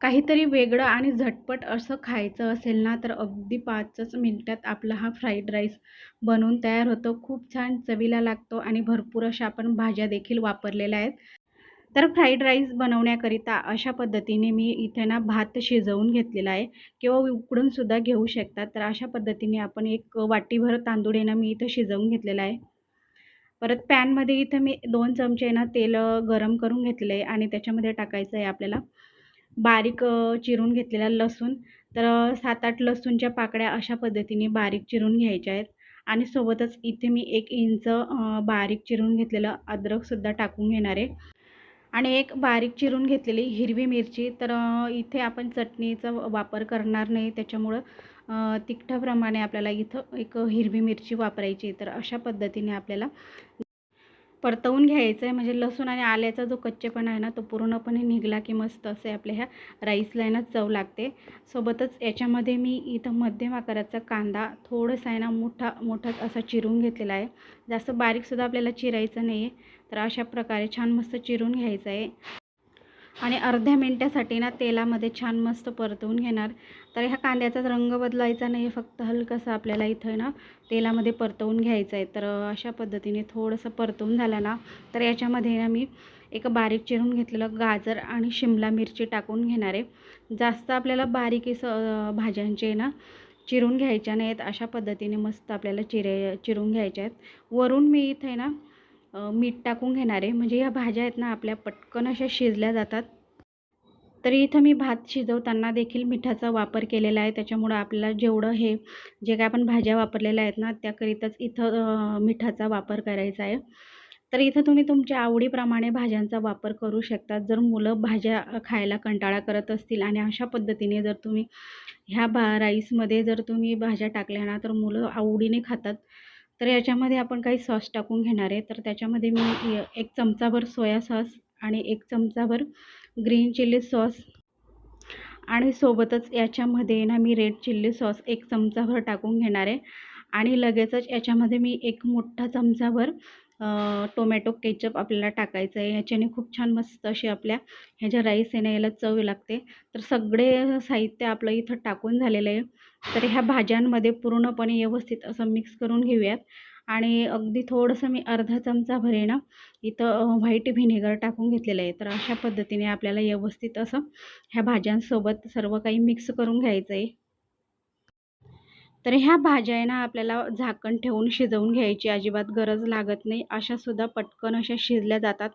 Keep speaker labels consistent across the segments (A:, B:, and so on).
A: काहीतरी वेगळं आणि झटपट असं खायचं असेल ना तर अगदी पाचच मिनटात आपला हा फ्राईड राईस बनवून तयार होतो. खूप छान चवीला लागतो आणि भरपूर अशा आपण भाज्या देखील वापरलेल्या आहेत. तर फ्राईड राईस बनवण्याकरिता अशा पद्धतीने मी इथे ना भात शिजवून घेतलेला आहे. किंवा उकडूनसुद्धा घेऊ शकतात. तर अशा पद्धतीने आपण एक वाटीभर तांदूळ आहे मी इथं शिजवून घेतलेला आहे. परत पॅनमध्ये इथं मी दोन चमचे ना तेल गरम करून घेतलेलं आहे आणि त्याच्यामध्ये टाकायचं आहे आपल्याला. बारीक चिरून घेतलेला लसूण. तर सात आठ लसूणच्या पाकळ्या अशा पद्धतीने बारीक चिरून घ्यायच्या आहेत. आणि सोबतच इथे मी एक इंच बारीक चिरून घेतलेलं अद्रकसुद्धा टाकून घेणार आहे. आणि एक बारीक चिरून घेतलेली हिरवी मिरची. तर इथे आपण चटणीचा वापर करणार नाही. त्याच्यामुळं तिखटाप्रमाणे आपल्याला इथं एक हिरवी मिरची वापरायची तर अशा पद्धतीने आपल्याला परतवून घ्यायचं आहे म्हणजे लसूण आणि आल्याचा जो कच्चेपणा आहे ना तो पूर्णपणे निघला की मस्त असे आपल्या ह्या राईसला आहे ना चव लागते. सोबतच याच्यामध्ये मी इथं मध्यम आकाराचा कांदा थोडंसा आहे ना मोठा मोठाच असा चिरून घेतलेला आहे. जास्त बारीकसुद्धा आपल्याला चिरायचं नाही आहे तर अशा प्रकारे छान मस्त चिरून घ्यायचं आहे. आणि अर्ध्या मिनटासाठी ना तेलामध्ये छान मस्त परतवून घेणार. तर ह्या कांद्याचा रंग बदलायचा नाही फक्त हलकंसं आपल्याला इथं ना तेलामध्ये परतवून घ्यायचं आहे तर अशा पद्धतीने थोडंसं परतवून झालं ना तर याच्यामध्ये ना मी एक बारीक चिरून घेतलेलं गाजर आणि शिमला मिरची टाकून घेणार आहे. जास्त आपल्याला बारीक भाज्यांचे ना चिरून घ्यायच्या नाहीत अशा पद्धतीने मस्त आपल्याला चिरे चिरून घ्यायच्या आहेत. वरून मी इथे ना मीठ टाकून घेणार आहे. म्हणजे ह्या भाज्या आहेत ना आपल्या पटकन अशा शिजल्या जातात. तरी इथं मी भात शिजवताना देखील मिठाचा वापर केलेला आहे. त्याच्यामुळं आपल्याला जेवढं हे जे काय आपण भाज्या वापरलेल्या आहेत ना त्याकरिताच इथं मिठाचा वापर करायचा आहे. तर इथं तुम्ही तुमच्या आवडीप्रमाणे भाज्यांचा वापर करू शकता. जर मुलं भाज्या खायला कंटाळा करत असतील आणि अशा पद्धतीने जर तुम्ही ह्या भा राईसमध्ये जर तुम्ही भाज्या टाकल्या ना तर मुलं आवडीने खातात. तर याच्यामध्ये आपण काही सॉस टाकून घेणार आहे. तर त्याच्यामध्ये मी एक चमचाभर सोया सॉस आणि एक चमचाभर ग्रीन चिली सॉस आणि सोबतच याच्यामध्ये ना मी रेड चिल्ली सॉस एक चमचाभर टाकून घेणार आहे. आणि लगेचच याच्यामध्ये मी एक मोठा चमचाभर टोमॅटो केचप आपल्याला टाकायचं आहे. ह्याच्याने खूप छान मस्त अशी आपल्या ह्या ज्या राईस आहे ना याला चव लागते. तर सगळे साहित्य आपलं इथं टाकून झालेलं आहे. तर ह्या भाज्यांमध्ये पूर्णपणे व्यवस्थित असं मिक्स करून घेऊयात. आणि अगदी थोडंसं मी अर्धा चमचा भरे ना इथं व्हाईट व्हिनेगर टाकून घेतलेलं आहे. तर अशा पद्धतीने आपल्याला व्यवस्थित असं ह्या भाज्यांसोबत सर्व काही मिक्स करून घ्यायचं आहे. तर ह्या भाज्या आहे ना आपल्याला झाकण ठेवून शिजवून घ्यायची अजिबात गरज लागत नाही. अशासुद्धा पटकन अशा शिजल्या जातात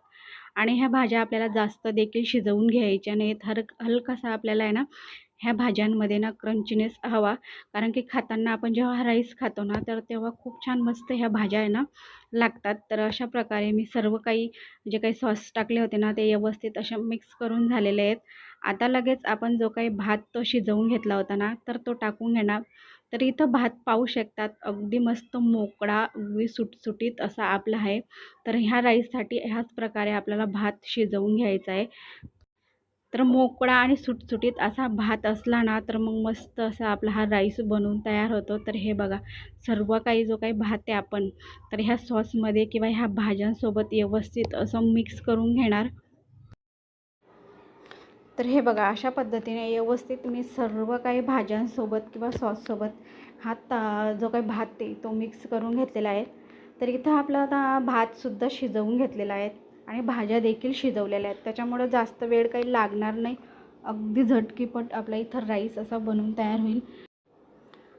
A: आणि ह्या भाज्या आपल्याला जास्त देखील शिजवून घ्यायच्या नाहीत. हर हलकासा आपल्याला आहे ना ह्या भाज्यांमध्ये ना क्रंचीनेस हवा. कारण की खाताना आपण जेव्हा राईस खातो ना तर तेव्हा खूप छान मस्त ह्या भाज्या आहे ना लागतात. तर अशा प्रकारे मी सर्व काही जे काही सॉस टाकले होते ना ते व्यवस्थित अशा मिक्स करून झालेले आहेत. आता लगेच आपण जो काही भात तो शिजवून घेतला होता ना तर तो टाकून घेणार. तर इथं भात पाहू शकतात. अगदी मस्त मोकळा अगदी सुटसुटीत असा आपला आहे. तर ह्या राईससाठी ह्याच प्रकारे आपल्याला भात शिजवून घ्यायचा आहे. तर मोकळा आणि सुटसुटीत असा भात असला ना तर मग मस्त असा आपला हा राईस बनवून तयार होतो. तर हे बघा सर्व काही जो काही भात आहे आपण तर ह्या सॉसमध्ये किंवा ह्या भाज्यांसोबत व्यवस्थित असं मिक्स करून घेणार. तर हे बघा अशा पद्धतीने व्यवस्थित मी सर्व काही भाज्यांसोबत किंवा सॉससोबत हा ता जो काही भात आहे तो मिक्स करून घेतलेला आहे. तर इथं आपला आता भातसुद्धा शिजवून घेतलेला आहे आणि भाज्या देखील शिजवलेल्या आहेत. त्याच्यामुळं जास्त वेळ काही लागणार नाही. अगदी झटकीपट आपला इथं राईस असा बनवून तयार होईल.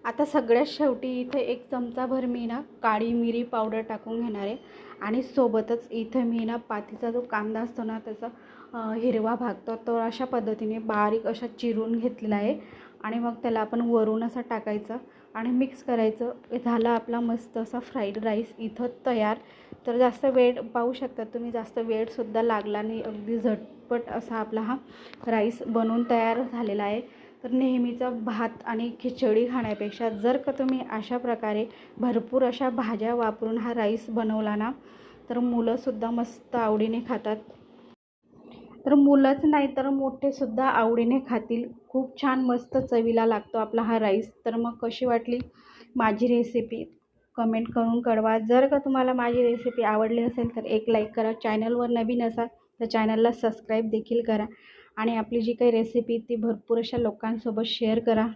A: आता सगळ्यात शेवटी इथे एक चमचाभर मी ना काळी मिरी पावडर टाकून घेणार आहे. आणि सोबतच इथं मी ना पातीचा जो कांदा असतो ना त्याचा हिरवा भाग तो तो अशा पद्धतीने बारीक अशा चिरून घेतलेला आहे. आणि मग त्याला आपण वरून असा टाकायचा आणि मिक्स करायचं. झाला आपला मस्त असा फ्राईड राईस इथं तयार. तर जास्त वेळ पाहू शकता तुम्ही जास्त वेळसुद्धा लागला नाही. अगदी झटपट असा आपला हा राईस बनवून तयार झालेला आहे. तर नेहमीचा भात आणि खिचडी खाण्यापेक्षा जर का तुम्ही अशा प्रकारे भरपूर अशा भाज्या वापरून हा राईस बनवला ना तर मुलंसुद्धा मस्त आवडीने खातात. तर मुलंच नाही तर मोठेसुद्धा आवडीने खातील. खूप छान मस्त चवीला लागतो आपला हा राईस. तर मग कशी वाटली माझी रेसिपी कमेंट करून कळवा. जर का तुम्हाला माझी रेसिपी आवडली असेल तर एक लाईक करा. चॅनलवर नवीन असाल तर चॅनलला सबस्क्राईब देखील करा. आणि आपली जी काही रेसिपी ती भरपूर अशा लोकांसोबत शेअर करा.